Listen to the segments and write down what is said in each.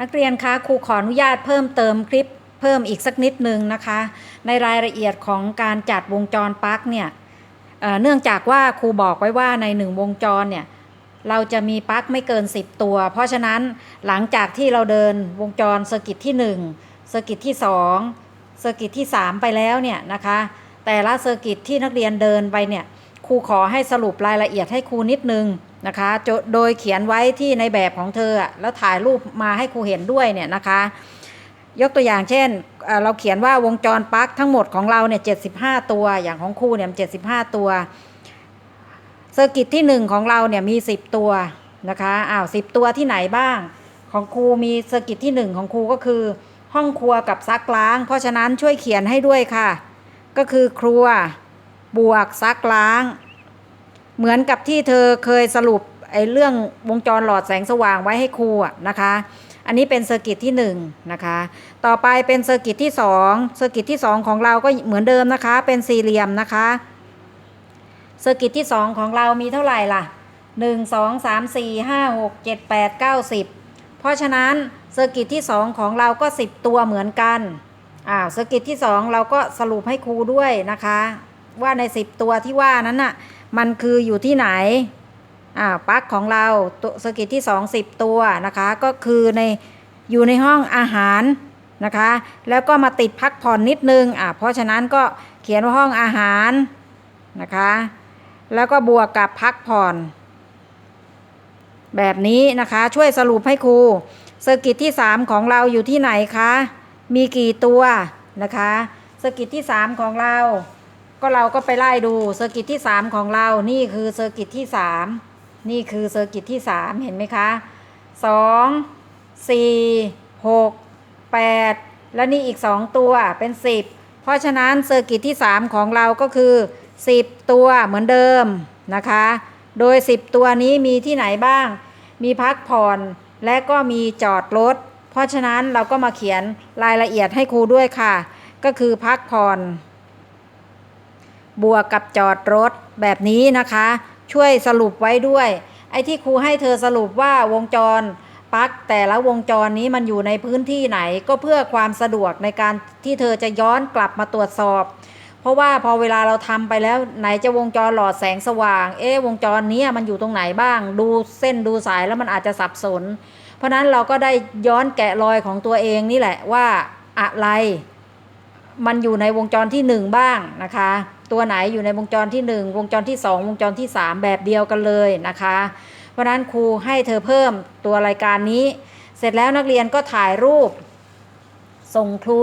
นักเรียนคะครูขออนุญาตเพิ่มเติมคลิปเพิ่มอีกสักนิดนึงนะคะ ในรายละเอียดของการจัดวงจรปลั๊กเนี่ยเเนื่องจากว่าครูบอกไว้ว่าในหนึ่งวงจรเนี่ยเราจะมีปลั๊กไม่เกิน 10 ตัว เพราะฉะนั้นหลังจากที่เราเดินวงจรเซอร์กิตที่1เซอร์กิตที่2เซอร์กิตที่ 3 ไปแล้วเนี่ยนะคะแต่ละเซอร์กิตที่นักเรียนเดินไปเนี่ย ครูขอให้สรุปรายละเอียดให้ครูนิดนึงนะคะ โดยเขียนไว้ที่ในแบบของเธอ แล้วถ่ายรูปมาให้ครูเห็นด้วยเนี่ยนะคะ ยกตัวอย่างเช่น เราเขียนว่าวงจรปลั๊กทั้งหมดของเราเนี่ย75ตัว อย่างของครูเนี่ย75ตัวเซอร์กิตที่ 1 ของเราเนี่ยมี 10 ตัวนะคะอ้าว10ตัวที่ไหนบ้าง ของครูมีเซอร์กิตที่ 1 ของครูก็คือ ห้องครัวกับซักล้าง เพราะฉะนั้นช่วยเขียนให้ด้วยค่ะ ก็คือครัว บวกซักล้าง เหมือนกับที่เธอเคยสรุปไอ้เรื่องวงจรหลอดแสงสว่างไว้ให้ครูนะคะ อันนี้เป็นเซอร์กิตที่1นงนะคะ ต่อไปเป็นเซอร์กิตที่2เซอร์กิตที่ 2 ของเราก็เหมือนเดิมนะคะ เป็นสี่เหลี่ยมนะคะเซอร์กิตที่ 2 ของเรามีเท่าไหร่ล่ะ 1 2 3 4 5 6 7 8 9 10 เพราะฉะนั้นเซอร์กิตที่ 2 ของเราก็ 10 ตัวเหมือนกันอ้าวเซอร์กิตที่ 2 เราก็สรุปให้ครูด้วยนะคะ ว่าใน10ตัวที่ว่านั้นน่ะมันคืออยู่ที่ไหนอ่าปลั๊กของเราตัวเซอร์กิตที่2 10ตัวนะคะก็คือในอยู่ในห้องอาหารนะคะ แล้วก็มาติดพักผ่อนนิดนึงอ่าเพราะฉะนั้นก็เขียนว่าห้องอาหารนะคะ แล้วก็บวกกับพักผ่อน แบบนี้นะคะช่วยสรุปให้ครูเซอร์กิตที่ 3 ของเราอยู่ที่ไหนคะ มีกี่ตัวนะคะเซอร์กิตที่ 3 ของเรา ก็เราก็ไปไล่ดูเซอร์กิตที่ 3 ของเรา นี่คือเซอร์กิตที่ 3 นี่คือเซอร์กิตที่ 3 เห็นไหมคะ 2 4 6 8 และนี่อีก 2 ตัวเป็น 10 เพราะฉะนั้นเซอร์กิตที่ 3 ของเราก็คือ 10 ตัวเหมือนเดิมนะคะ โดย 10 ตัวนี้มีที่ไหนบ้าง มีพักผ่อนและก็มีจอดรถ เพราะฉะนั้นเราก็มาเขียนรายละเอียดให้ครูด้วยค่ะ ก็คือพักผ่อน บวกกับจอดรถแบบนี้นะคะ ช่วยสรุปไว้ด้วย ไอ้ที่ครูให้เธอสรุปว่าวงจรปลั๊กแต่ละวงจรนี้มันอยู่ในพื้นที่ไหนก็เพื่อความสะดวกในการที่เธอจะย้อนกลับมาตรวจสอบ เพราะว่าพอเวลาเราทำไปแล้วไหนจะวงจรหลอดแสงสว่าง เอ๊วงจรนี้มันอยู่ตรงไหนบ้าง ดูเส้นดูสายแล้วมันอาจจะสับสน เพราะนั้นเราก็ได้ย้อนแกะรอยของตัวเองนี่แหละว่าอะไร มันอยู่ในวงจรที่หนึ่งบ้างนะคะ ตัวไหนอยู่ในวงจรที่หนึ่งวงจรที่สองวงจรที่สามแบบเดียวกันเลยนะคะ เพราะนั้นครูให้เธอเพิ่มตัวรายการนี้ เสร็จแล้วนักเรียนก็ถ่ายรูป ส่งครู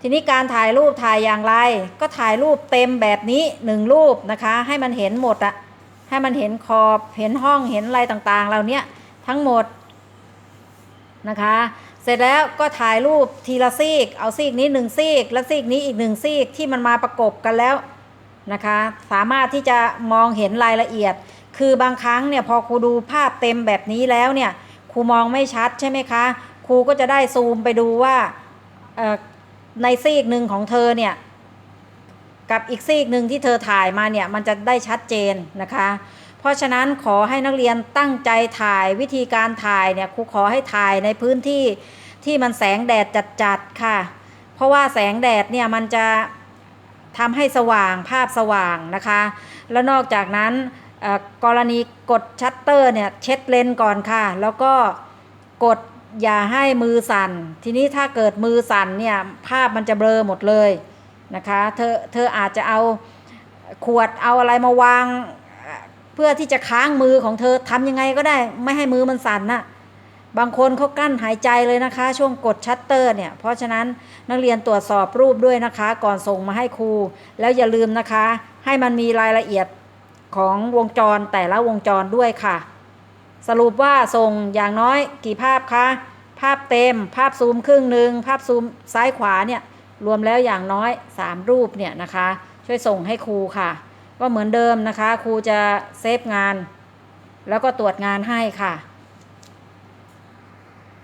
ทีนี้การถ่ายรูปถ่ายอย่างไร ก็ถ่ายรูปเต็มแบบนี้หนึ่งรูปนะคะ ให้มันเห็นหมดอะให้มันเห็นขอบเห็นห้องเห็นอะไรต่างๆ เหล่านี้ทั้งหมดนะคะ เสร็จแล้วก็ถ่ายรูปทีละซีก เอาซีกนี้หนึ่งซีก และซีกนี้อีกหนึ่งซีกที่มันมาประกบกันแล้วนะคะ สามารถที่จะมองเห็นรายละเอียด คือบางครั้งเนี่ยพอครูดูภาพเต็มแบบนี้แล้วเนี่ยครูมองไม่ชัดใช่ไหมคะครูก็จะได้ซูมไปดูว่าในซีกหนึ่งของเธอเนี่ยกับอีกซีกหนึ่งที่เธอถ่ายมาเนี่ยมันจะได้ชัดเจนนะคะ ราะฉะนั้นขอให้นักเรียนตั้งใจถ่ายวิธีการถ่ายเนี่ยครูขอให้ถ่ายในพื้นที่ที่มันแสงแดดจัดๆค่ะ เพราะว่าแสงแดดเนี่ยมันจะทำให้สว่างภาพสว่างนะคะ แล้วนอกจากนั้นกรณีกดชัตเตอร์เนี่ยเช็ดเลนส์ก่อนค่ะ แล้วก็กดอย่าให้มือสั่น ทีนี้ถ้าเกิดมือสั่นเนี่ยภาพมันจะเบลอหมดเลยนะคะ เธอเธออาจจะเอาขวดเอาอะไรมาวาง เพื่อที่จะค้างมือของเธอทำยังไงก็ได้ ไม่ให้มือมันสั่นน่ะบางคนเขากั้นหายใจเลยนะคะ ช่วงกดชัตเตอร์เนี่ย เพราะฉะนั้นนักเรียนตรวจสอบรูปด้วยนะคะ ก่อนส่งมาให้ครู แล้วอย่าลืมนะคะ ให้มันมีรายละเอียดของวงจรแต่ละวงจรด้วยค่ะ สรุปว่าส่งอย่างน้อยกี่ภาพคะภาพเต็ม ภาพซูมครึ่งหนึ่งภาพซูมซ้ายขวาเนี่ยรวมแล้วอย่างน้อย 3 รูปเนี่ยนะคะ ช่วยส่งให้ครูค่ะ ก็เหมือนเดิมนะคะ ครูจะเซฟงาน แล้วก็ตรวจงานให้ค่ะ